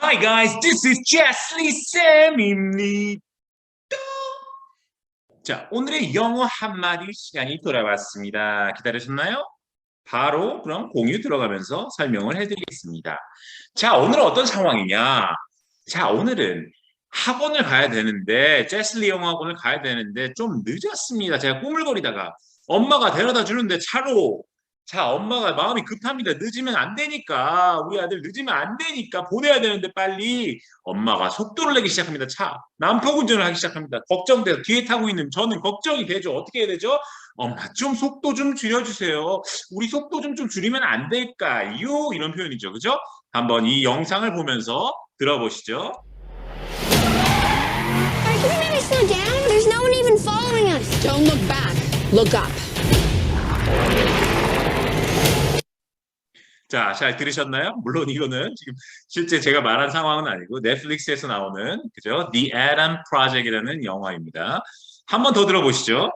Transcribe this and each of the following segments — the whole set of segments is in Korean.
Hi guys, this is Chesley Sam입니다. 자, 오늘의 영어 한마디 시간이 돌아왔습니다. 기다리셨나요? 바로 그럼 공유 들어가면서 설명을 해드리겠습니다. 자, 오늘은 어떤 상황이냐? 자, 오늘은 학원을 가야 되는데, 제슬리 영어 학원을 가야 되는데 좀 늦었습니다. 제가 꾸물거리다가 엄마가 데려다 주는데 차로 자, 엄마가 마음이 급합니다. 늦으면 안 되니까. 우리 아들 늦으면 안 되니까 보내야 되는데 빨리. 엄마가 속도를 내기 시작합니다. 차. 난폭 운전을 하기 시작합니다. 걱정돼서 뒤에 타고 있는 저는 걱정이 되죠. 어떻게 해야 되죠? 엄마 좀 속도 좀 줄여주세요. 우리 속도 좀 좀 줄이면 안 될까요? 이런 표현이죠. 그죠? 한번 이 영상을 보면서 들어보시죠. Can we maybe slow down? There's no one even following us. Don't look back. Look up. 자, 잘 들으셨나요? 물론 이거는 지금 실제 제가 말한 상황은 아니고 넷플릭스에서 나오는 그죠? The Adam Project이라는 영화입니다. 한 번 더 들어보시죠.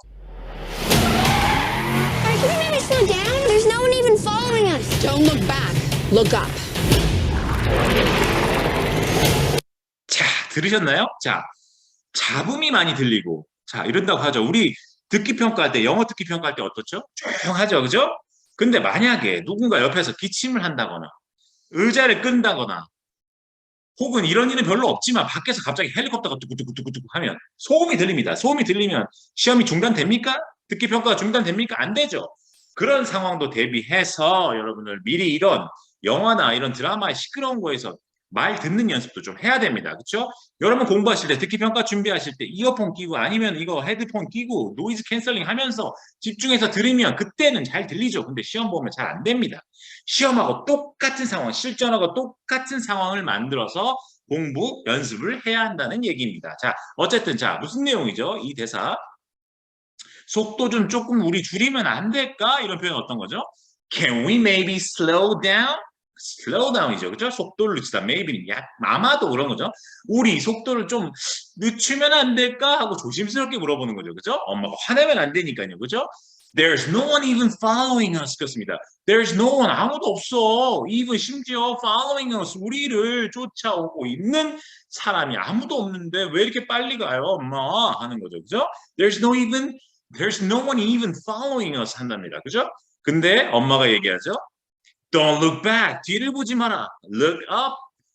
자, 들으셨나요? 자, 잡음이 많이 들리고 자, 이런다고 하죠. 우리 듣기 평가할 때 영어 듣기 평가할 때 어떻죠? 조용하죠. 그죠? 근데 만약에 누군가 옆에서 기침을 한다거나 의자를 끈다거나 혹은 이런 일은 별로 없지만 밖에서 갑자기 헬리콥터가 뚜구뚜구뚜구뚜구 하면 소음이 들립니다. 소음이 들리면 시험이 중단됩니까? 듣기 평가가 중단됩니까? 안 되죠. 그런 상황도 대비해서 여러분들 미리 이런 영화나 이런 드라마의 시끄러운 거에서 말 듣는 연습도 좀 해야 됩니다. 그렇죠? 여러분 공부하실 때 듣기 평가 준비하실 때 이어폰 끼고 아니면 이거 헤드폰 끼고 노이즈 캔슬링 하면서 집중해서 들으면 그때는 잘 들리죠. 근데 시험 보면 잘 안 됩니다. 시험하고 똑같은 상황, 실전하고 똑같은 상황을 만들어서 공부, 연습을 해야 한다는 얘기입니다. 자, 어쨌든 자, 무슨 내용이죠? 이 대사. 속도 좀 조금 우리 줄이면 안 될까? 이런 표현 어떤 거죠? Can we maybe slow down? Slow down이죠. 그죠? 속도를 늦추다. maybe는 약, 아마도 그런 거죠. 우리 속도를 좀 늦추면 안 될까? 하고 조심스럽게 물어보는 거죠. 그죠? 엄마가 화내면 안 되니까요. 그죠? There's no one even following us. 그렇습니다. There's no one. 아무도 없어. even 심지어 following us. 우리를 쫓아오고 있는 사람이 아무도 없는데 왜 이렇게 빨리 가요? 엄마. 하는 거죠. 그죠? There's no even, there's no one even following us. 한답니다. 그죠? 근데 엄마가 얘기하죠. Don't look back. 뒤를 보지 마라. Look up.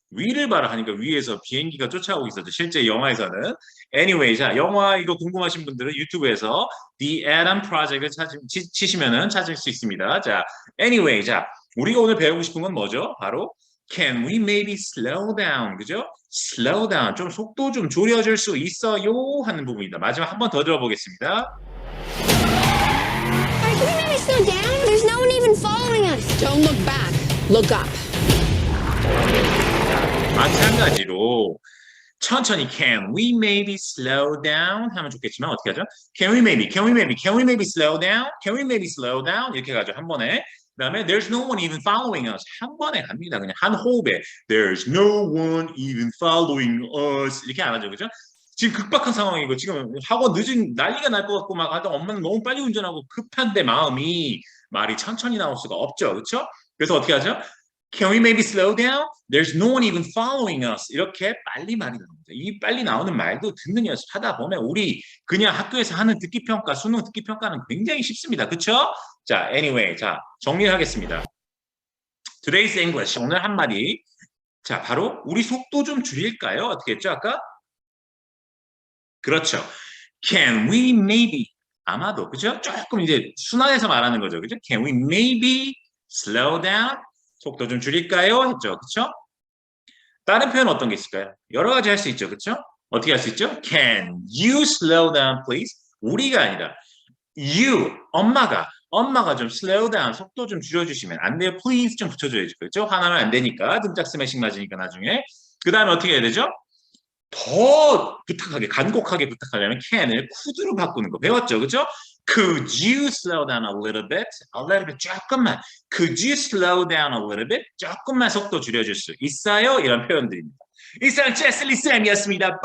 위를 봐라 하니까 위에서 비행기가 쫓아오고 있었죠. 실제 영화에서는. Anyway, 자, 영화 이거 궁금하신 분들은 유튜브에서 The Adam Project을 찾으, 치, 치시면은 찾을 수 있습니다. 자, anyway, 자, 우리가 오늘 배우고 싶은 건 뭐죠? 바로 Can we maybe slow down? 그죠? Slow down. 좀 속도 좀 줄여줄 수 있어요? 하는 부분입니다. 마지막 한 번 더 들어보겠습니다. Don't look back. Look up. 마찬가지로 천천히 can we maybe slow down 하면 좋겠지만 어떻게 하죠? Can we maybe, can we maybe, can we maybe slow down? Can we maybe slow down? 이렇게 가죠 한 번에. 그 다음에 there's no one even following us 한 번에 갑니다. 그냥 한 호흡에 there's no one even following us 이렇게 안 하죠, 그죠? 지금 급박한 상황이고 지금 학원 늦은 난리가 날 것 같고 막 하다 엄마는 너무 빨리 운전하고 급한데 마음이 말이 천천히 나올 수가 없죠, 그렇죠? 그래서 어떻게 하죠? Can we maybe slow down? There's no one even following us. 이렇게 빨리 말이 나옵니다. 이 빨리 나오는 말도 듣는 연습하다 보면 우리 그냥 학교에서 하는 듣기 평가, 수능 듣기 평가는 굉장히 쉽습니다. 그렇죠? 자, anyway, 자 정리하겠습니다. Today's English 오늘 한 마디. 자, 바로 우리 속도 좀 줄일까요? 어떻게 했죠? 아까 그렇죠. Can we maybe 아마도 그죠? 조금 이제 순환해서 말하는 거죠. 그죠? Can we maybe slow down? 속도 좀 줄일까요? 했죠. 그쵸? 다른 표현 어떤 게 있을까요? 여러 가지 할 수 있죠. 그쵸? 어떻게 할 수 있죠? Can you slow down, please? 우리가 아니라 you, 엄마가 엄마가 좀 slow down, 속도 좀 줄여주시면 안 돼요. please 좀 붙여줘야죠. 그렇죠? 화나면 안 되니까 등짝 스매싱 맞으니까 나중에 그 다음에 어떻게 해야 되죠? 더 부탁하게 간곡하게 부탁하려면 can을 could로 바꾸는 거 배웠죠, 그죠? Could you slow down a little bit? A little bit 조금만. Could you slow down a little bit? 조금만 속도 줄여줄 수 있어요? 이런 표현들입니다. 이상 제슬리 쌤이었습니다.